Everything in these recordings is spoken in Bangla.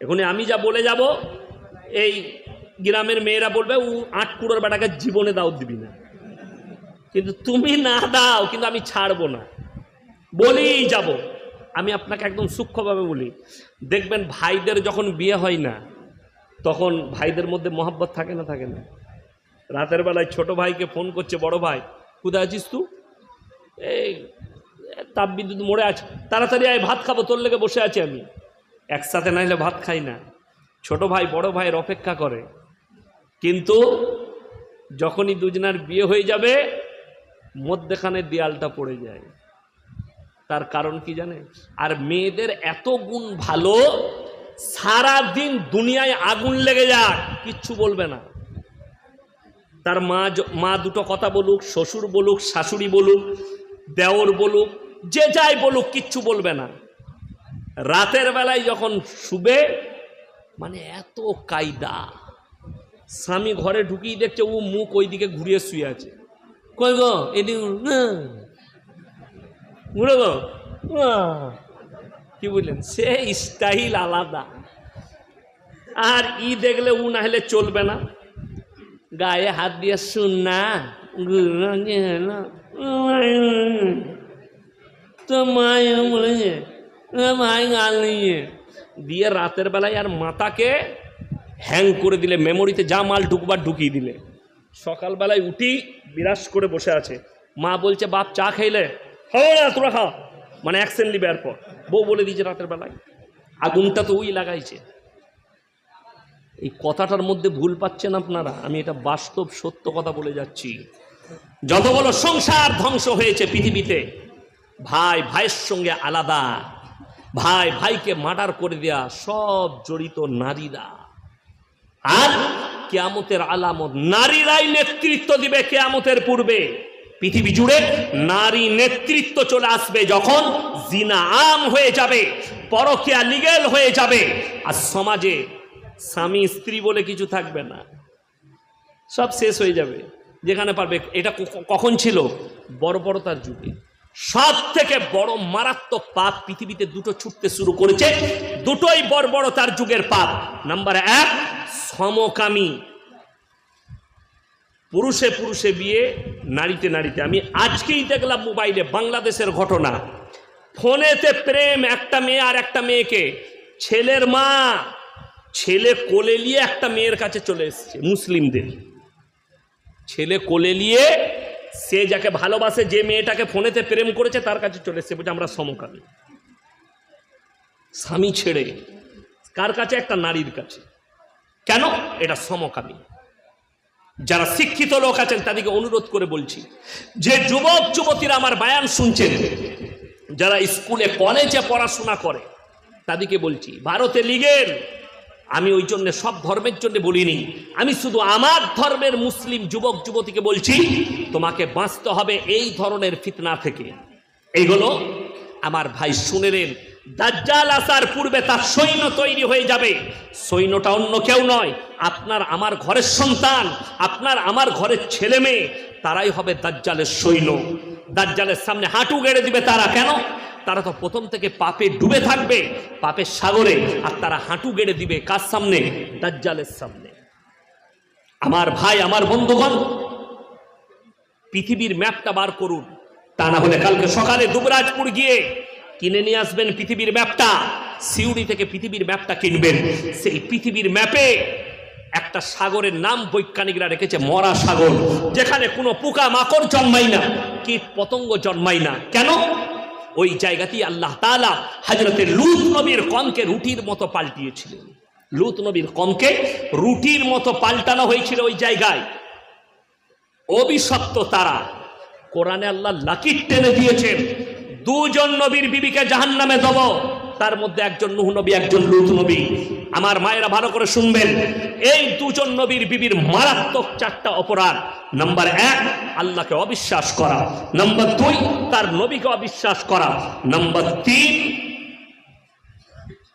এখন আমি যা বলে যাব, এই গ্রামের মেয়েরা বলবে ও আট কুড়োর বেটাকে জীবনে দাও দিবি না। কিন্তু তুমি না দাও, কিন্তু আমি ছাড়বো না। বলেই যাব। আমি আপনাকে একদম সূক্ষ্মভাবে বলি, দেখবেন ভাইদের যখন বিয়ে হয় না, তখন ভাইদের মধ্যে মহাব্বত থাকে না থাকে না। রাতের বেলায় ছোট ভাইকে ফোন করছে, বড় ভাই, কোথায় আছিস তুই এই, তাপবিদ্যুৎ মরে আছে। তাড়াতাড়ি আয়, ভাত খাব, তোর লেগে বসে আছি আমি। একসাথে নাইলে ভাত খাই না। ছোট ভাই, বড় ভাইয়ের অপেক্ষা করে। কিন্তু যখনই দুজনার বিয়ে হয়ে যাবে, মধ্যেখানে দেয়ালটা পড়ে যায়। তার কারণ কি জানে আর মেয়েদের এত গুণ ভালো সারা দিন দুনিয়ায় আগুন লেগে যাক কিচ্ছু বলবে না। তার মা মা দুটো কথা বলুক, শ্বশুর বলুক, শাশুড়ি বলুক, দেওর বলুক, যে যাই বলুক, কিচ্ছু বলবে না। রাতের বেলায় যখন শুবে মানে এত কায়দা। স্বামী ঘরে ঢুকিয়ে দেখছে ও মুখ ওইদিকে ঘুরিয়ে শুয়ে আছে। কই গো, এদিকে ঘুরে গো কি বললেন? সে স্টাইল আলাদা। আর ই দেখলে উ না হলে চলবে না। গায়ে হাত দিয়ে শুন না। তো মায় গাল নিয়ে। দিয়ে রাতের বেলায় আর মাথাকে হ্যাং করে দিলে মেমোরিতে যা মাল ঢুকবার ঢুকিয়ে দিলে। সকালবেলায় উঠি বিরাস করে বসে আছে। মা বলছে, বাপ, চা খাইলে খাও না তোরা খাও মানে অ্যাকশন নিবে এরপর। বউ বলে দিয়েছে রাতের বেলায়। আগুনটা তো ওই লাগাইছে। এই কথাটার মধ্যে ভুল পাচ্ছেন আপনারা। আমি এটা বাস্তব সত্য কথা বলে যাচ্ছি। যত বড় সংসার ধ্বংস হয়েছে পৃথিবীতে, ভাই, ভাইয়ের সঙ্গে আলাদা। ভাই, ভাইকে মার্ডার করে দেয়া সব জড়িত নারীরা। আর কেয়ামতের আলামত, নারীরাই নেতৃত্ব দিবে কেয়ামতের পূর্বে। পৃথিবী জুড়ে নারী নেতৃত্ব চলে আসবে যখন জিনা আম হয়ে যাবে, পরকিয়া লিগেল হয়ে যাবে। আর সমাজে স্বামী, স্ত্রী বলে কিছু থাকবে না। সব শেষ হয়ে যাবে। যেখানে পারবে, এটা কখন ছিল? বর্বরতার যুগে। সব থেকে বড় মারাত্মক পাপ পৃথিবীতে দুটো ছুটতে শুরু করেছে। দুটোই বর্বরতার যুগের পাপ। নাম্বার এক, সমকামী। পুরুষে পুরুষে বিয়ে, নারীতে নারীতে। আমি আজকেই দেখলাম মোবাইলে বাংলাদেশের ঘটনা। ফোনেতে প্রেম, একটা মেয়ে আর একটা মেয়েকে। ছেলের মা, ছেলে কোলে নিয়ে একটা মেয়ের কাছে চলে এসেছে, মুসলিমদের। ছেলে কোলে নিয়ে সে যাকে ভালোবাসে, যে মেয়েটাকে ফোনেতে প্রেম করেছে, তার কাছে চলে এসেছে। বলছে আমরা সমকামী। স্বামী ছেড়ে কার কাছে? একটা নারীর কাছে। কেন? এটা সমকামী। যারা শিক্ষিত লোক আছেন, তাদেরকে অনুরোধ করে বলছি, যে যুবক, যুবতীরা আমার বায়ান শুনছেন, যারা স্কুলে, কলেজে পড়াশোনা করে, তাদেরকে বলছি, ভারতে লিগেল আমি ওই জন্য সব ধর্মের জন্য বলিনি। আমি শুধু আমার ধর্মের মুসলিম যুবক, যুবতীকে বলছি, তোমাকে বাঁচতে হবে এই ধরনের ফিতনা থেকে। এইগুলো আমার ভাই শুনে শুনেলেন, দাজ্জাল আসার পূর্বে তার সৈন্য তৈরি হয়ে যাবে। সৈন্যটা অন্য কেউ নয়, আপনার আমার ঘরের সন্তান, আপনার আমার ঘরের ছেলে মেয়ে, তারাই হবে দাজ্জালের সৈন্য। দাজ্জালের সামনে হাঁটু গেড়ে দিবে তারা কেন? তারা তো প্রথম থেকে পাপে ডুবে থাকবে, পাপের সাগরে, আর তারা হাঁটু গেড়ে দিবে কার সামনে? দাজ্জালের সামনে। আমার ভাই, আমার বন্ধুগণ, পৃথিবীর ম্যাপটা বার করুন। তা না হলে কালকে সকালে দুবরাজপুর গিয়ে কিনে নিয়ে আসবেন পৃথিবীর ম্যাপটা। সিউড়ি থেকে পৃথিবীর ম্যাপটা কিনবেন। সেই পৃথিবীর ম্যাপে একটা সাগরের নাম বৈজ্ঞানিকরা রেখেছে, মরা সাগর, যেখানে কোনো পোকা মাকড় জন্মায় না কীট পতঙ্গ জন্মায় না। কেন? ওই জায়গাতেই আল্লাহ তালা হাজরতের লুত নবীর কমকে রুটির মতো পাল্টিয়েছিলেন। লুত নবীর কমকে রুটির মতো পাল্টানো হয়েছিল ওই জায়গায়। অভিশপ্ত তারা। কোরআনে আল্লাহ লাকির টেনে দিয়েছেন, দুজন নবীর বিবিকে জাহান নামে দেব, তার মধ্যে একজন নুহ নবী, একজন লুত নবী। আমার মায়েরা ভালো করে শুনবেন। এই দুজন নবীর বিবির মারাত্মক চারটা অপরাধ। নাম্বার এক, আল্লাহকে অবিশ্বাস করা। নাম্বার দুই, তার নবীকে অবিশ্বাস করা। নাম্বার তিন,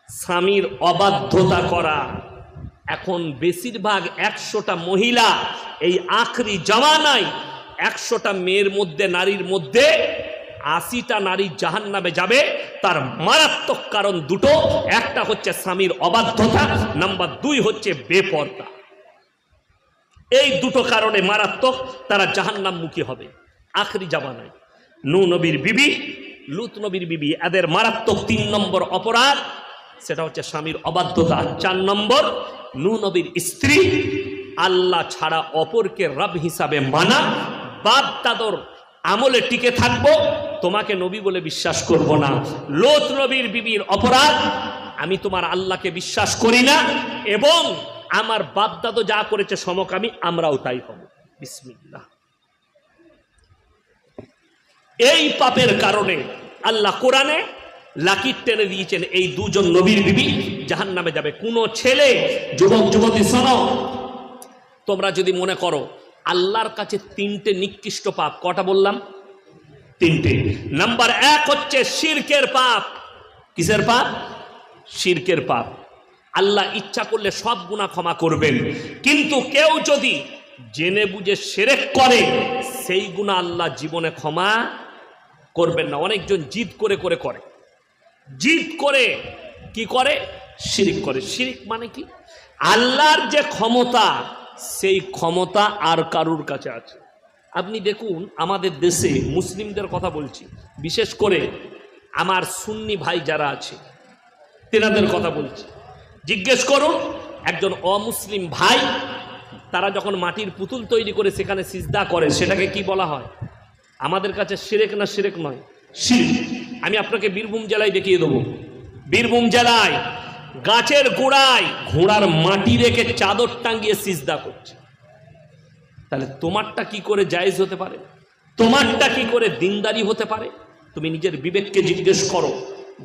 স্বামীর অবাধ্যতা করা। এখন বেশিরভাগ একশোটা মহিলা এই আখরি জামানায় একশোটা মেয়ের মধ্যে, নারীর মধ্যে আশিটা নারী জাহান নামে যাবে, তার মারাত্মক কারণ দুটো। একটা হচ্ছে স্বামীর অবাধ্যতা, নাম্বার দুই হচ্ছে বেপর্দা। এই দুটো কারণে মারাত্মক তারা জাহান্নামমুখী হবে। আখরি জামানায়। নু নবীর বিবি, লুত নবীর বিবি, এদের মারাত্মক তিন নম্বর অপরাধ, সেটা হচ্ছে স্বামীর অবাধ্যতা চার নম্বর, নু নবীর স্ত্রী, আল্লাহ ছাড়া অপরকে রব হিসাবে মানা। বাপ দাদর আমলে টিকে থাকব তোমাকে নবী বলে বিশ্বাস করব না। লোত নবীর বিবির অপরাধ, আমি তোমার আল্লাহকে বিশ্বাস করি না এবং আমার বাপদাদো যা করেছে সমকামী, আমরাও তাই হব। বিসমিল্লাহ। এই পাপের কারণে আল্লাহ কোরআনে লাকির টেনে দিয়েছেন এই দুজন নবীর বিবি জাহান নামে যাবে। কোন ছেলে, যুবক, যুবতী, শোনো, তোমরা যদি মনে করো, আল্লাহর কাছে তিনটে নিকৃষ্ট পাপ, কটা বললাম? তিনটে। নাম্বার এক হচ্ছে শিরকের পাপ। কিসের পাপ? শিরকের পাপ। আল্লাহ ইচ্ছা করলে সব গুণা ক্ষমা করবেন। কিন্তু কেউ যদি জেনে বুঝে সেরেক করে, সেই গুণা আল্লাহ জীবনে ক্ষমা করবেন না। অনেকজন জিদ করে করে করে। জিদ করে কি করে? শিরিক করে। শিরিক মানে কি? আল্লাহর যে ক্ষমতা, সেই ক্ষমতা আর কারুর কাছে আছে? আপনি দেখুন, আমাদের দেশে মুসলিমদের কথা বলছি। বিশেষ করে আমার সুন্নি ভাই যারা আছে, তেনাদের কথা বলছি। জিজ্ঞেস করুন, একজন অমুসলিম ভাই, তারা যখন মাটির পুতুল তৈরি করে সেখানে সিজদা করে, সেটাকে কি বলা হয়? আমাদের কাছে সিরেক না সিরেক নয় শিরিক আমি আপনাকে বীরভূম জেলায় দেখিয়ে দেবো। বীরভূম জেলায় গাছের গোড়ায় ঘোড়ার মাটি রেখে চাদর টাঙ্গিয়ে সিজদা করছে। তাহলে তোমারটা কি করে জায়েজ হতে পারে? তোমারটা কি করে দিনদারি হতে পারে? তুমি নিজের বিবেককে জিজ্ঞেস করো,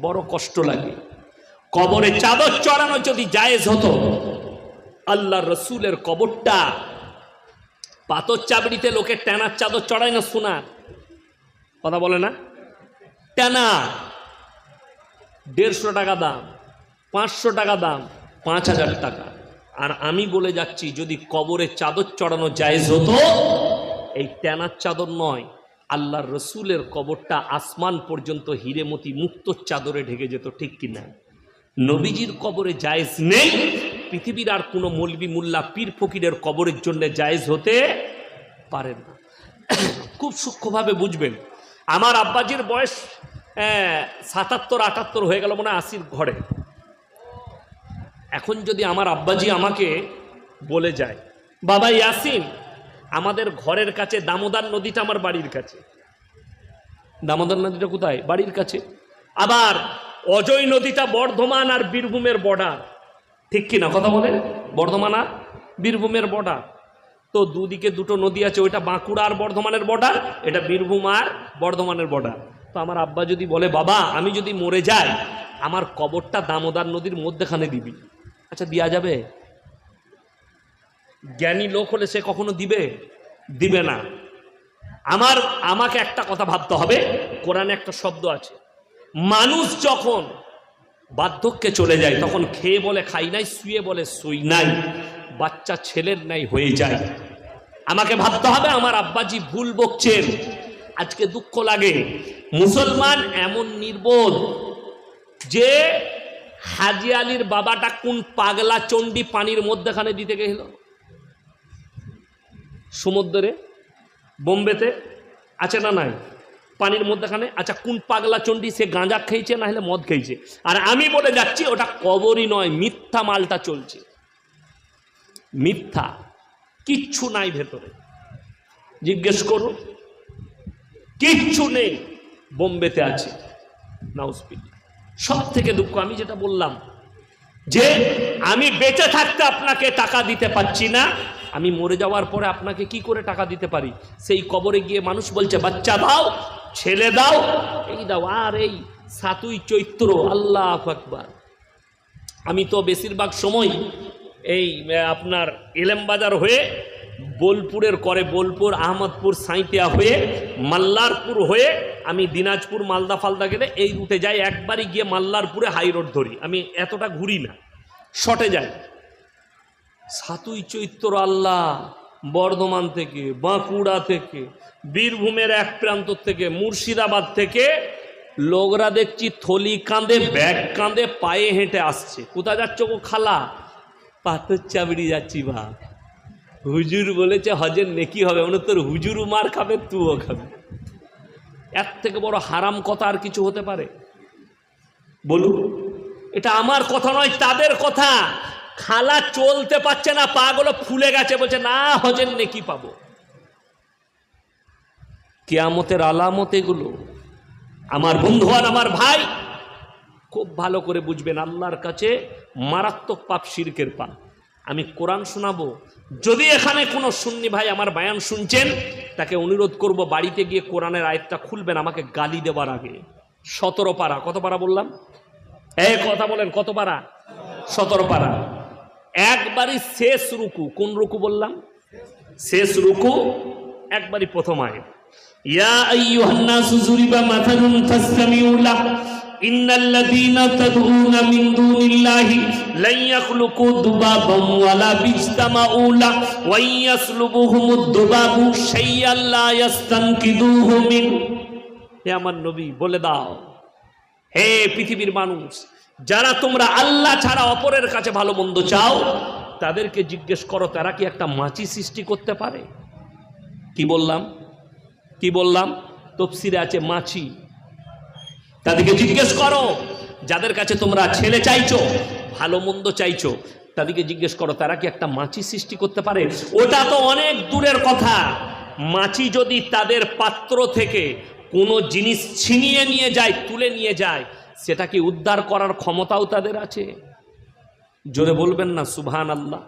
বড় কষ্ট লাগে। কবরে চাদর চড়ানো যদি জায়েজ হতো আল্লাহ রসুলের কবরটা পাথর চাবড়িতে লোকে টেনার চাদর চড়ায় না শোনা কথা বলে না? টেনা দেড়শো টাকা দাম, পাঁচশো টাকা দাম, পাঁচ হাজার টাকা। আর আমি বলে যাচ্ছি, যদি কবরে চাদর চড়ানো জায়েজ হতো, এই টেনার চাদর নয়, আল্লাহর রসুলের কবরটা আসমান পর্যন্ত হিরেমতি মুক্ত চাদরে ঢেকে যেত, ঠিক কিনা নবীজির কবরে জায়েজ নেই, পৃথিবীর আর কোনো মলবি মুল্লা পীর ফকিরের কবরের জন্য জায়েজ হতে পারে না। খুব সূক্ষ্মভাবে বুঝবেন, আমার আব্বাজির বয়স সাতাত্তর, আটাত্তর হয়ে গেল মনে আশির ঘরে। এখন যদি আমার আব্বাজি আমাকে বলে যায়, বাবা ইয়াসিন, আমাদের ঘরের কাছে দামোদর নদীটা আমার বাড়ির কাছে। দামোদর নদীটা কোথায়? বাড়ির কাছে। আবার অজয় নদীটা বর্ধমান আর বীরভূমের বর্ডার ঠিক কি না কথা বলেন? বর্ধমান আর বীরভূমের বর্ডার তো দুদিকে দুটো নদী আছে, ওইটা বাঁকুড়া আর বর্ধমানের বর্ডার এটা বীরভূম আর বর্ধমানের বর্ডার তো আমার আব্বা যদি বলে, বাবা, আমি যদি মরে যাই, আমার কবরটা দামোদর নদীর মধ্যেখানে দিবি। আচ্ছা দেওয়া যাবে? জ্ঞানী লোক হলে সে কখনো দিবে? দিবে না। আমার, আমাকে একটা কথা ভাবতে হবে। কোরআনে একটা শব্দ আছে। মানুষ যখন বার্ধক্যে চলে যায়, তখন খেয়ে বলে খাই নাই, শুয়ে বলে শুই নাই, বাচ্চা ছেলের নাই হয়ে যায়। আমাকে ভাবতে হবে আমার আব্বাজি ভুল বকছেন। আজকে দুঃখ লাগে। মুসলমান এমন নির্বোধ যে হাজি আলীর বাবাটা কোন পাগলা চণ্ডী পানির মধ্যেখানে দিতে গেল? সমুদ্রে? বোম্বেতে? আছে না নাই? পানির মধ্যেখানে? আচ্ছা কোন পাগলা চণ্ডী সে গাঁজা খেয়েছে না হলে মদ খেয়েছে? আর আমি বলে যাচ্ছি, ওটা কবরই নয়, মিথ্যা মালটা চলছে। মিথ্যা, কিচ্ছু নাই ভেতরে। জিজ্ঞেস করুন, কিচ্ছু নেই, বোম্বেতে আছে। নাউসপিল সব থেকে দুঃখ, আমি যেটা বললাম যে আমি বেঁচে থাকতে আপনাকে টাকা দিতে পারছি না, আমি মরে যাওয়ার পরে আপনাকে কি করে টাকা দিতে পারি? সেই কবরে গিয়ে মানুষ বলছে, বাচ্চা দাও, ছেলে দাও। এই দাও, আর এই সাতুই চৈত্র, আল্লাহ আকবার। আমি তো বেশিরভাগ সময় এই আপনার এলেমবাজার হয়ে বোলপুরের করে বোলপুর, আহমদপুর সাঁইতিয়া হয়ে, মাল্লারপুর হয়ে আমি দিনাজপুর, মালদা, ফালদা গেলে এই রুটে যাই। একবারই গিয়ে মাল্লারপুরে হাই রোড ধরি। আমি এতটা ঘুরি না। শটে যাই। সাতুই চৈত্র আল্লাহ, বর্ধমান থেকে, বাঁকুড়া থেকে, বীরভূমের এক প্রান্ত থেকে, মুর্শিদাবাদ থেকে লোকরা দেখছি থলি কাঁধে, ব্যাগ কাঁধে, পায়ে হেঁটে আসছে। কোথায় যাচ্ছ গো খালা? পাথর চাবড়ি যাচ্ছি বা হুজুর বলেছে, হজের নেকি হবে। মানে তোর হুজুরও মার খাবে তুও খাবে। এর থেকে বড় হারাম কথা আর কিছু হতে পারে? বলুন। এটা আমার কথা নয়, তাদের কথা। খালা চলতে পারছে না পাগুলো ফুলে গেছে, বলছে, না, হজের নেকি পাবো। কেয়ামতের আলামত এগুলো। আমার বন্ধু আর আমার ভাই খুব ভালো করে বুঝবেন, আল্লাহর কাছে মারাত্মক পাপ শিরকের পাপ। আমি কোরআন শোনাবো যদি এখানে কোনো সুন্নি ভাই আমার বায়ান শুনছেন, তাকে অনুরোধ করব বাড়িতে গিয়ে কোরআনের আয়তটা খুলবেন আমাকে গালি দেবার আগে। সতেরো পারা, কত পারা বললাম? এই কথা বলেন, কত পারা? সতেরো পারা। একবারই শেষ রুকু, কোন রুকু বললাম? শেষ রুকু, একবারই প্রথম আয় ইয়া আইয়ুহান নাসু যুরিবা মাথালুন ফাসতামিউ লাহ। ইন্নাল লাযীনা তাদউনা মিন দুনিল্লাহি, লান ইয়াখলুকু দুবাবান ওয়ালা বিজতামাউ লাহ ওয়া ইয়াসলুবুহুমুদ দুবাবু শাইয়ান লা ইয়াস্তানকিদুহু মিন। হে আমার নবী, বলে দাও। হে পৃথিবীর মানুষ, যারা তোমরা আল্লাহ ছাড়া অপরের কাছে ভালো মন্দ চাও, তাদেরকে জিজ্ঞেস করো, তারা কি একটা মাছি সৃষ্টি করতে পারে? কি বললাম? কি বললাম? তফসিরে আছে মাছি। তাদেরকে জিজ্ঞেস করো, যাদের কাছে তোমরা ছেলে চাইছো, ভালো মন্দ চাইছো, তাদেরকে জিজ্ঞেস করো, তারা কি একটা মাছি সৃষ্টি করতে পারে? ওটা তো অনেক দূরের কথা। মাছি যদি তাদের পাত্র থেকে কোনো জিনিস ছিনিয়ে নিয়ে যায়, তুলে নিয়ে যায়, সেটা কি উদ্ধার করার ক্ষমতাও তাদের আছে? জোরে বলবেন না সুবহান আল্লাহ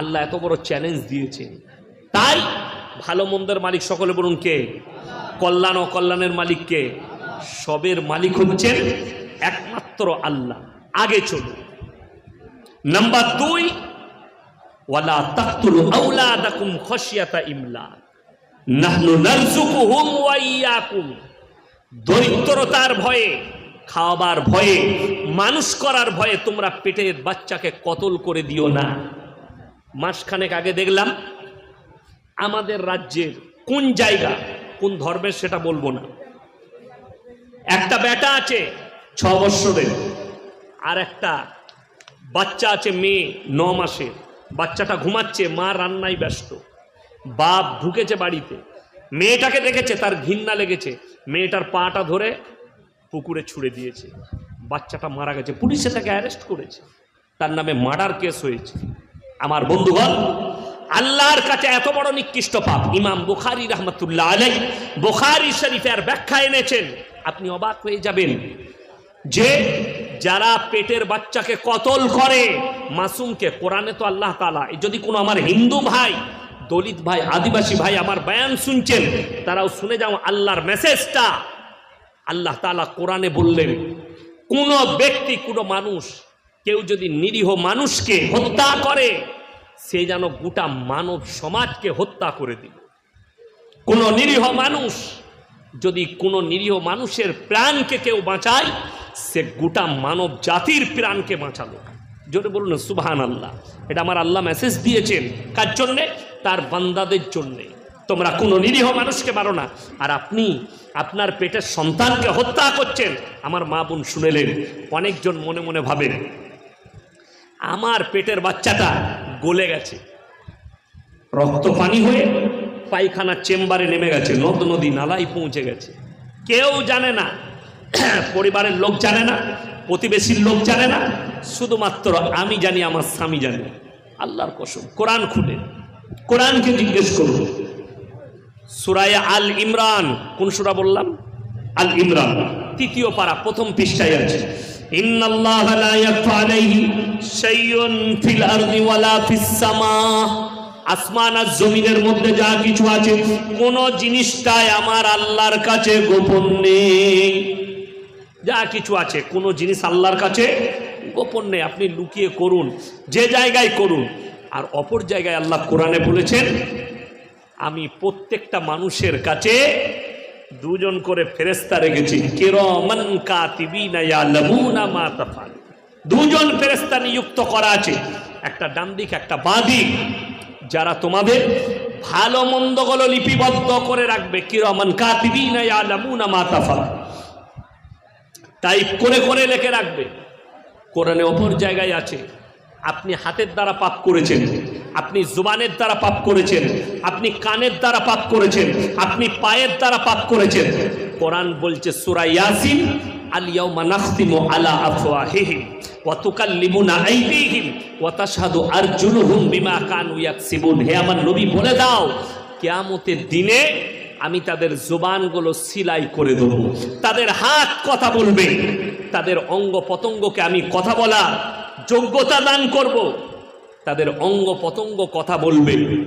আল্লাহ এত বড় চ্যালেঞ্জ দিয়েছে তাই ভালো মন্দের মালিক সকলে বলুন কে? কল্যাণ অকল্যাণের কল্যাণের মালিক কে? সবের মালিক হচ্ছেন একমাত্র আল্লাহ। আগে চলুন। নাম্বার দুই, ওয়ালা তাকতুলু আওলাদাকুম খশিয়াতা ইমলা। নাহনু নারযুকুহুম ওয়া ইয়াকুম। দরিদ্রতার ভয়ে, খাওয়াবার ভয়ে, মানুষ করার ভয়ে তোমরা পেটের বাচ্চাকে কতল করে দিও না। মাসখানেক আগে দেখলাম, আমাদের রাজ্যের কোন জায়গা, কোন ধর্মের সেটা বলব না। একটা বেটা আছে, ছ বৎসরের। আর একটা বাচ্চা আছে, মেয়ে, ন মাসের। বাচ্চাটা ঘুমাচ্ছে, মা রান্নায় ব্যস্ত। বাপ ঢুকেছে বাড়িতে। মেয়েটাকে দেখেছে, তার ঘিন্না লেগেছে। মেয়েটার পাটা ধরে পুকুরে ছুড়ে দিয়েছে। বাচ্চাটা মারা গেছে। পুলিশে তাকে অ্যারেস্ট করেছে। তার নামে মার্ডার কেস হয়েছে। আমার বন্ধুগণ, আল্লাহর কাছে এত বড় নিকৃষ্ট পাপ। ইমাম বুখারি রহমতুল্লাহ আলাই বুখারি শরীফের ব্যাখ্যা এনেছেন। আপনি অবাক হয়ে যাবেন যে যারা পেটের বাচ্চাকে কতল করে, মাসুমকে, কোরআনে তো আল্লাহ তালা যদি কোনো আমার হিন্দু ভাই, দলিত ভাই, আদিবাসী ভাই আমার বয়ান শুনছেন, তারাও শুনে যাও আল্লাহর মেসেজটা আল্লাহ তালা কোরআনে বললেন, কোন ব্যক্তি, কোনো মানুষ, কেউ যদি নিরীহ মানুষকে হত্যা করে, সে যেন গোটা মানব সমাজকে হত্যা করে দিল। কোন নিরীহ মানুষ যদি কোনো নিরীহ মানুষের প্রাণকে কেউ বাঁচায়, সে গোটা মানব জাতির প্রাণকে বাঁচালো। জোরে বলুন সুবহান আল্লাহ এটা আমার আল্লাহ মেসেজ দিয়েছেন। কার জন্যে? তার বান্দাদের জন্যে। তোমরা কোনো নিরীহ মানুষকে মারো না। আর আপনি আপনার পেটের সন্তানকে হত্যা করছেন। আমার মা বোন শুনেলেন, অনেকজন মনে মনে ভাবেন, আমার পেটের বাচ্চাটা গলে গেছে। রক্ত পানি হয়ে পায়খানার চেম্বারে নেমে গেছে, নদ নদী নালাই পৌঁছে গেছে। কেউ জানে না, পরিবারের লোক জানে না, প্রতিবেশীর লোক জানে না, শুধুমাত্র আমি জানি, আমার স্বামী জানে। আল্লাহর কসম, কোরআন খুলে, কোরআনকে জিজ্ঞেস করুন। সুরায় আল ইমরান, কোন সুরা বললাম? আল ইমরান, তৃতীয় পারা, প্রথম পৃষ্ঠায় আছে। ইন্নাল্লাহ লা ইয়াখফা আলাইহি শাইউন ফিল আরদি ওয়ালা ফিস সামা। আসমান আর জমিনের মধ্যে যা কিছু আছে, কোন জিনিসটাই আমার আল্লাহর কাছে গোপন নেই। যা কিছু আছে, কোনো জিনিস আল্লাহর কাছে গোপন নেই। আপনি লুকিয়ে করুন, যে জায়গায় করুন। আর অপর জায়গায় আল্লাহ কোরআনে বলেছেন, আমি প্রত্যেকটা মানুষের কাছে দুজন করে ফেরেস্তা রেখেছি। দুজন ফেরেস্তা নিযুক্ত করা আছে। একটা ডান দিক, একটা বাঁ দিক। যারা তোমাদের ভালো মন্দগুলো লিপিবদ্ধ করে রাখবে, কিরমান কাতিবিনা ইয়ালামুনা টাইপ করে করে লেখে রাখবে। কোরআনে অপর জায়গায় আছে, আপনি হাতের দ্বারা পাপ করেছেন, আপনি জুবানের দ্বারা পাপ করেছেন, আপনি কানের দ্বারা পাপ করেছেন, আপনি পায়ের দ্বারা পাপ করেছেন। কোরআন বলছে, সূরা ইয়াসিন হে আমার নবী, বলে দাও দিনে আমি তাদের জোবানগুলো সিলাই করে দেবো। তাদের হাত কথা বলবে, তাদের অঙ্গ পতঙ্গকে আমি কথা বলা, যোগ্যতা দান করব। তাদের অঙ্গ পতঙ্গ কথা বলবে।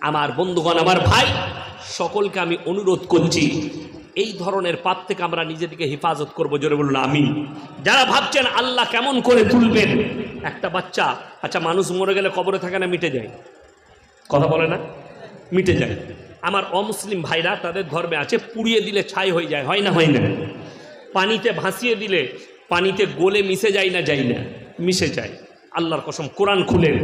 আমার বন্ধুগণ, আমার ভাই, সকলকে আমি অনুরোধ করছি এই ধরনের পাপ থেকে আমরা নিজেদেরকে হেফাজত করব, জোরে বলুন আমি যারা ভাবছেন আল্লাহ কেমন করে তুলবেন একটা বাচ্চা আচ্ছা মানুষ মরে গেলে কবরে থাকে না, মিটে যায়? কথা বলে না? মিটে যায়। আমার অমুসলিম ভাইরা, তাদের ধর্মে আছে, পুড়িয়ে দিলে ছাই হয়ে যায়, হয় না হয় না? পানিতে ভাসিয়ে দিলে, পানিতে গলে মিশে যায় না যাই না? মিশে যায়। আল্লাহর কসম, কোরআন খুলেন।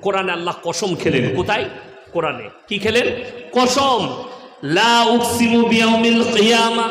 কোরআনে আল্লাহ কসম খেলেন। কোথায়? কোরআনে। কি খেলেন? কসম। লা উকসিমু বিয়াউমিল কিয়ামা।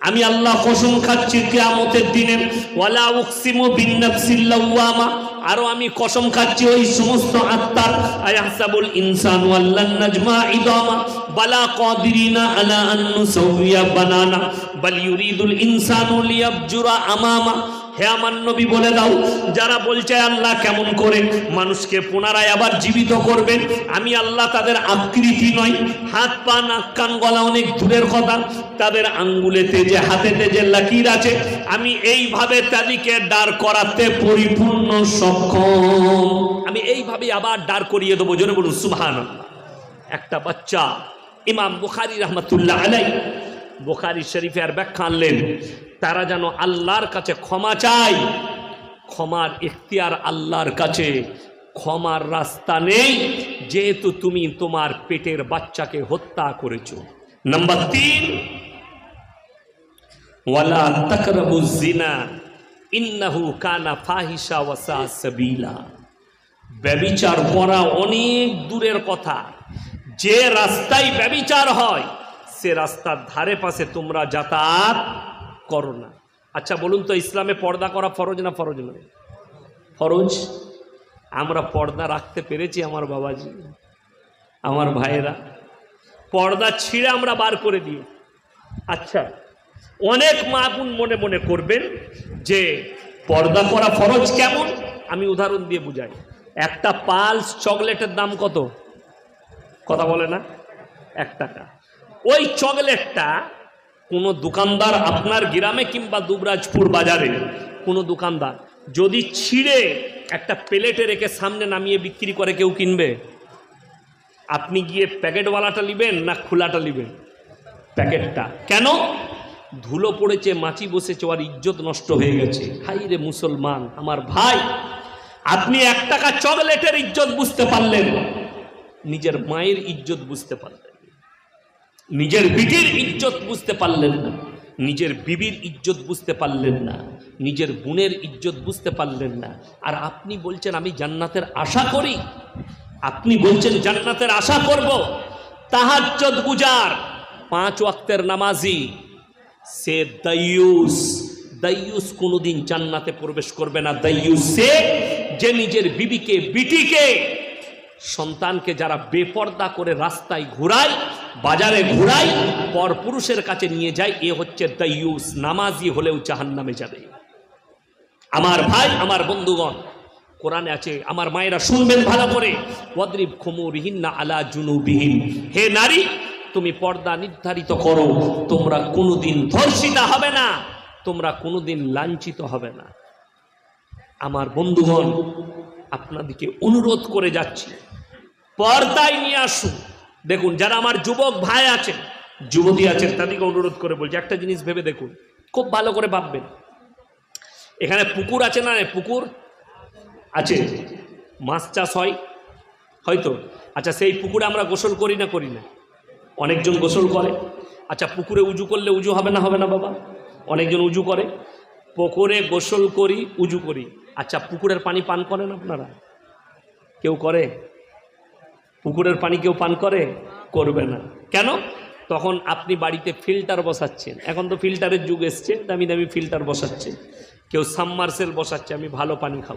আমি আল্লাহ কসম খাচ্ছি কিয়ামতের দিনে। ওয়ালা উকসিমু বিন্নাফসিল লাওয়ামা। আরও আমি কসম খাচ্ছি ওই সমস্ত আত্মার। আয়াহসাবুল ইনসানু আল্লান নাজমা ইদামা। বালা কাদিরিনা আলা আন নুসাউইয়া বানানা। বাল ইউরিদুল ইনসানু লিয়াবজুরা আমামা। হে আমার নবী বলে দাও, যারা বলছে আল্লাহ কেমন করে মানুষকে পুনরায় আবার জীবিত করবেন, আমি আল্লাহ তাদের আকৃতি নয় হাত, পা, নাক, কান, গলা অনেক দূরের কথা, তাদের আঙ্গুলেতে যে, হাতেতে যে লাকির আছে, আমি এইভাবে তাদেরকে দাঁড় করাতে পরিপূর্ণ সক্ষম। আমি এইভাবে আবার দাঁড় করিয়ে দেবো, জোরে বলুন সুবহান একটা বাচ্চা, ইমাম বুখারি রহমতুল্লাহ আলাই বুখারি শরীফের ব্যাখ্যা আনলেন তারা যেন আল্লাহর কাছে ক্ষমা চায়। ক্ষমার ইখতিয়ার আল্লাহর কাছে। ক্ষমার রাস্তা নেই, যেহেতু তুমি তোমার পেটের বাচ্চাকে হত্যা করেছ। নাম্বার তিন, ওয়ালা তাকরাবু জিনা ইন্নাহু কানা ফাহিশা ওয়াসা সাবিলা। ব্যবিচার করা অনেক দূরের কথা। যে রাস্তায় ব্যবিচার হয়, সে রাস্তার ধারে পাশে তোমরা যাতায়াত করো না আচ্ছা বলুন তো, ইসলামে পর্দা করা ফরজ না ফরজ নয়? ফরজ? আমরা পর্দা রাখতে পেরেছি আমার বাবাজি, আমার ভাইয়েরা। পর্দা ছিঁড়ে আমরা বার করে দিই আচ্ছা অনেক মা বোন মনে মনে করবেন যে পর্দা করা ফরজ কেমন? আমি উদাহরণ দিয়ে বুঝাই। একটা পালস চকলেটের দাম কত? কথা বলে না? এক টাকা। ওই চকলেটটা কোনো দোকানদার আপনার গ্রামে কিংবা দুবরাজপুর বাজারে, কোনো দোকানদার যদি ছিঁড়ে একটা প্লেটে রেখে সামনে নামিয়ে বিক্রি করে কেউ কিনবে? আপনি গিয়ে প্যাকেটওয়ালাটা নেবেন না খোলাটা নেবেন? প্যাকেটটা। কেন? ধুলো পড়েছে মাছি বসেছে আর ইজ্জত নষ্ট হয়ে গেছে। হাই রে মুসলমান, আমার ভাই, আপনি এক টাকা চকলেটের ইজ্জত বুঝতে পারলেন নিজের মায়ের ইজ্জত বুঝতে পারলেন নিজের বিটির ইজ্জত বুঝতে পারলেন না। নিজের বিবির ইজ্জত বুঝতে পারলেন না। নিজের বোনের ইজ্জত বুঝতে পারলেন না। আর আপনি বলছেন, আমি জান্নাতের আশা করি। আপনি বলছেন, জান্নাতের আশা করব। তাহাজ্জত গুজার, পাঁচ ওয়াক্তের নামাজি, সে দাইয়ুস। দাইয়ুস কোনোদিন জান্নাতে প্রবেশ করবে না। দাইয়ুস সে যে নিজের বিবিকে, বিটিকে, সন্তানকে যারা বেপর্দা করে রাস্তায় ঘুরায় বাজারে ঘুরায় পর পুরুষের কাছে নিয়ে যায় এ হচ্ছে দাইয়ুস নামাজি হলেও জাহান্নামে যাবে। আমার ভাই, আমার বন্ধুগণ, কোরআনে আছে, আমার মায়েরা শুনবেন ভালো করে, ওয়াদ্রিব খুমুরহিন না আলা জুনুবিহীন হে নারী, তুমি পর্দা নির্ধারিত করো, তোমরা কোনোদিন ধর্ষিতা হবে না, তোমরা কোনোদিন লাঞ্ছিত হবে না। আমার বন্ধুগণ আপনাদেরকে অনুরোধ করে যাচ্ছি, পর্দায় নিয়ে আসুন। দেখুন, যারা আমার যুবক ভাই আছেন, যুবতী আছেন, তাদেরকে অনুরোধ করে বলছি, একটা জিনিস ভেবে দেখুন, খুব ভালো করে ভাববেন। এখানে পুকুর আছে না পুকুর আছে। মাছ চাষ হয়, হয়তো? আচ্ছা সেই পুকুরে আমরা গোসল করি না করি না? অনেকজন গোসল করে। আচ্ছা পুকুরে উজু করলে উজু হবে না হবে না, বাবা? অনেকজন উজু করে। পুকুরে গোসল করি, উজু করি। আচ্ছা পুকুরের পানি পান করেন আপনারা? কেউ করে? পুকুরের পানি কেউ পান করে? করবে না। কেন? তখন আপনি বাড়িতে ফিল্টার বসাচ্ছেন। এখন তো ফিল্টারের যুগ এসছে, দামি দামি ফিল্টার বসাচ্ছে কেউ সাবমার্সেল বসাচ্ছে, আমি ভালো পানি খাব।